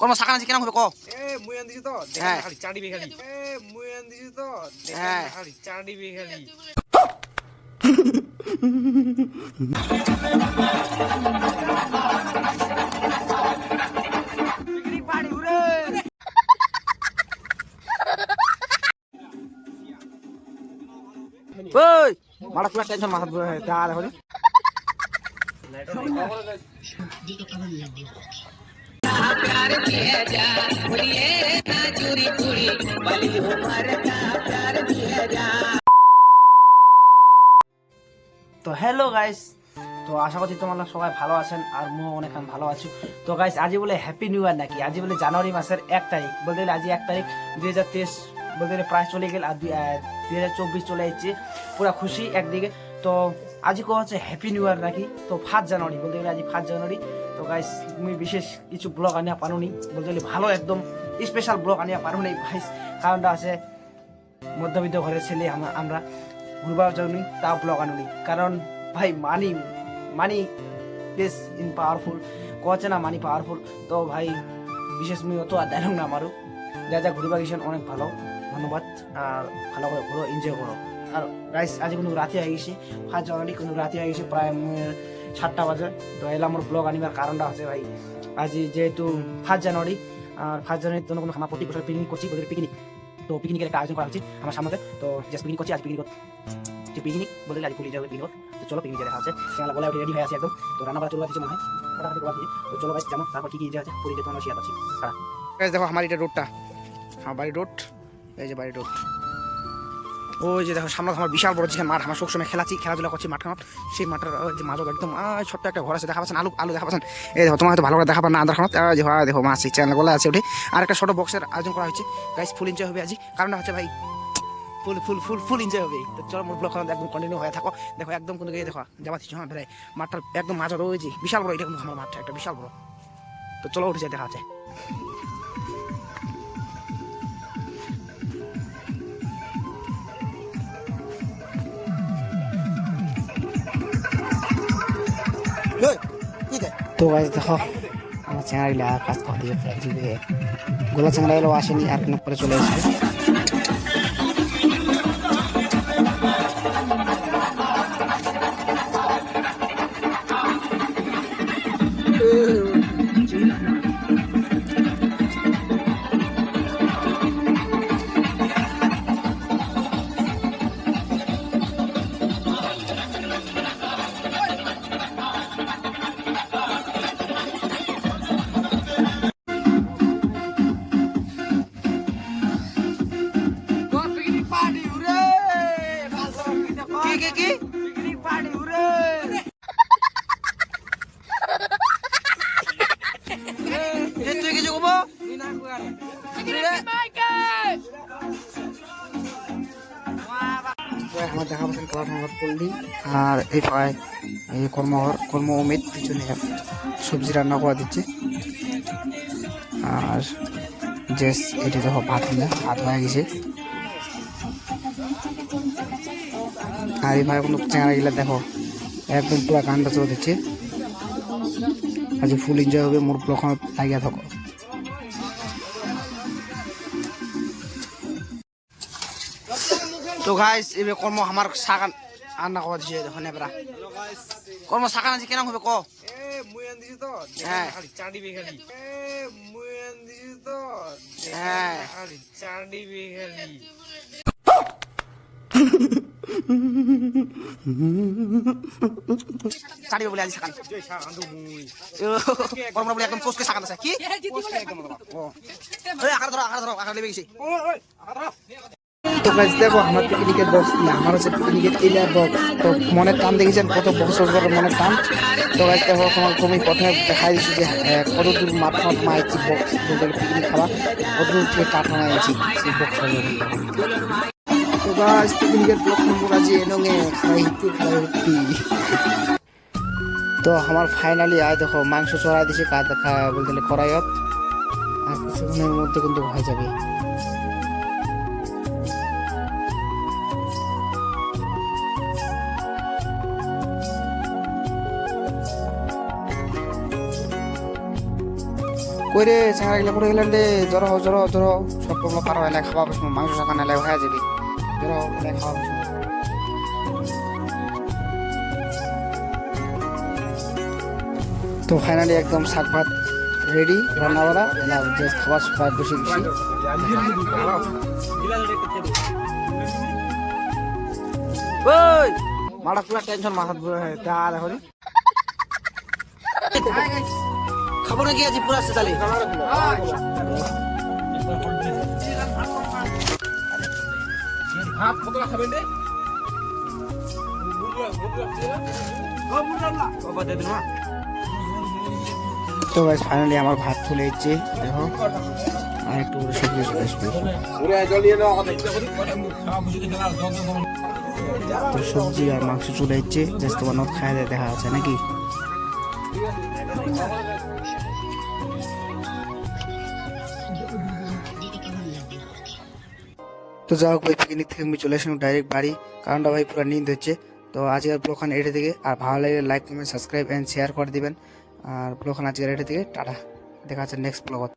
কর্ম সাকান আছে কেন হবে ক এ মুই আন দিছি তো হ্যাঁ। দেখা খালি চাডিবি খালি। এ মুই আন দিছি তো দেখা হ্যাঁ। খালি। চাডিবি খালি ওই মারা পুরা টেনশন মাথা পুরা দাঁড়া হলে। তো হ্যালো গাইস তো আশা করছি তোমরা সবাই ভালো আছেন আর মু অনেক ভালো আছি। তো গাইস আজই বলে হ্যাপি নিউ ইয়ার নাকি? আজই বলে জানুয়ারি মাসের এক তারিখ। বলতে গেলে আজই এক তারিখ, দুই হাজার তেইশ, বলতে গেলে প্রায় চলে গেল আর দুই হাজার চব্বিশ চলে যাচ্ছে পুরা খুশি একদিকে। তো আজই কো হচ্ছে হ্যাপি নিউ ইয়ার নাকি? তো ফার্স্ট জানুয়ারি, বলতে গেলে আজ ফার্স্ট জানুয়ারি। তো গাইস তুমি বিশেষ কিছু ব্লগ আনিয়া পারোনি। বলতে গেলে ভালো একদম স্পেশাল ব্লগ আনিয়া পারো নাই ভাই কারণটা আছে, মধ্যবিত্ত ঘরের ছেলে আমরা। ঘুরবার জন্যই তা ব্লগ আনুনি। কারণ ভাই মানি মানি বেশ ইন পাওয়ারফুল কছে না মানি পাওয়ারফুল তো ভাই, বিশেষ মুই অত আর ডায়লগ না মারু যা যা ঘুরবা গেছেন অনেক ভালো। ধন্যবাদ। আর ভালো করে ঘুরো এনজয় করো। আর গাইস আজ কোনো রাতে হয়ে গেছে। ফার্স্ট জানুয়ারি কোনো রাতে হয়ে গেছে, প্রায় সাতটা বাজে। তো এলাম মোর ব্লগ আনিবার কারণটা আছে ভাই। আজ যেহেতু ফার্স্ট জানুয়ারি আর ফার্স্ট জানুয়ারির জন্য কোনো আমার প্রতি বছর পিকনিক করছি ওদের পিকনিক তো পিকনিকের একটা আয়োজন করা হচ্ছে আমার সামনে। তো জাস্ট পিকনিক করছি, আজ পিকনিক যে পিকনিক বলে আজ পুলিশ যাবে পিকনিক তো চলো পিকনিক দেখা আছে। সেখানে বলে রেডি হয়ে আছে একদম। তো রান্না করা চলে যাচ্ছে মনে হয়। ফাটাফাটি করা তো চলো ভাই যাব তারপর কি কি যে আছে, পুরীতে তোমার শেয়ার করছি। দেখো, আমার এটা রোডটা আমার বাড়ির রোড এই যে বাড়ির রোড ওই যে দেখো, সামনে আমার বিশাল বড় যেখানে মাঠ, আমার সবসময় খেলাচ্ছি, খেলাধুলা করছি মাঠ মাঠ। সেই মাঠের যে মাঝে একদম ছোট্ট একটা ঘর আছে, দেখা পাচ্ছেন, আলু আলু দেখা পাচ্ছেন। এই দেখো, তোমার হয়তো ভালো করে দেখা পান না আন্দার খানত হ্যাঁ দেখো মাছ চ্যানেল বলা আছে ওঠে আর একটা ছোট বক্সের আয়োজন করা হয়েছে। গাইস ফুল এনজয় হবে আজ। কারণটা হচ্ছে ভাই ফুল ফুল ফুল ফুল এনজয় হবে। তো চলো মোর ব্লগ একদম কন্টিনিউ হয়ে থাকো। দেখো, একদম কোনো গিয়ে দেখো যাবা দিচ্ছ হ্যাঁ ভাই মাঠটার একদম মাঝে রয়েছে বিশাল বড়, এটা কিন্তু আমার মাঠটা একটা বিশাল বড়। তো চলো উঠে যাই, দেখা আছে তো গাছ দেখো, আমার চ্যাংড়াগুলা কাজ করতে গোলা চ্যাংড়াগুলো আসেনি, আর কোনো পরে চলে এসেছে। আমার দেখা পাচ্ছেন কালার সংবাদ পল্লী আর এই পায় এই কর্মঘর, কর্ম উমেদ পিছনে সবজি রান্না করে দিচ্ছে। আর যে এটি দেখো ভাত না ভাত হয়ে গেছে। আর এই ভাই কোনো চেঙ্গা গিলা দেখো, একদম পুরো গানটা চলে দিচ্ছে। আজ ফুল এনজয় হবে, মোর ব্লক লাগিয়ে থাকো। তো গাইস এবে কর্ম আমার সাগান রান্না করা দিছে দেখো নেবরা কর্ম সাগান আছে কেন হবে ক? হ্যাঁ। দেখা হ্যাঁ। বলে আজি মুই। কর্ম বলে একদম পোস্টকে সাগান আছে। কি? আকার ধরো আকার ধরো আকার লেগে গেছে। তো গাইজ দেখো আমার পিকনিকের বক্স না আমার হচ্ছে পিকনিকের এরিয়ার বক্স তো মনের টান দেখেছেন কত বক্স করে মনের টান? তো গাইজ দেখো তোমার তুমি প্রথমে দেখাই দিচ্ছি যে আহ, কত দূর মাঠ মাঠ মাইছি বক্স পিকনিক খাওয়া কত দূর থেকে কাঠ মাইছি সেই বক্স তো পিকনিকের ব্লক নম্বর আছে এনঙে খাই তো আমার ফাইনালি আয় দেখো মাংস চড়াই দিছে বলতে গেলে কড়াইয়ত আর কিছুক্ষণের মধ্যে কিন্তু হয়ে যাবে। কই রে চেঙ্গা গেলে পড়ে গেলেন রে। জ্বর জ্বর জ্বর। সব প্রবলেম পার হয়ে খাওয়া বসবো। মাংস শাখা নালে হয়ে যাবি। জ্বর হও এলাই খাওয়া বসবো। তো ফাইনালি একদম শাক ভাত রেডি রান্না বাড়া যে খাবার সবাই বসে গেছি ওই! মারা পুরা টেনশন মাথা তা পুরা আছে তাহলে। তো ফাইনালি আমার ভাত চলে এসেছে। দেখো, আর একটু সবজি চলে আসবে। তো সবজি আর মাংস চলে এসেছে। জাস্ট তোমার নদ খাওয়া দেখা আছে নাকি? তো যা হোক ভাই পিকনিক থেকে আমি চলে আসলাম ডাইরেক্ট বাড়ি। কারণটা ভাই পুরো নিন্দ হচ্ছে। তো আজকের ব্লগখান এটা থেকে। আর ভালো লাগলে like comment subscribe and share করে দিবেন। আর ব্লগখান আজকের এটা থেকে। টাটা। দেখা যাচ্ছে নেক্সট ব্লগত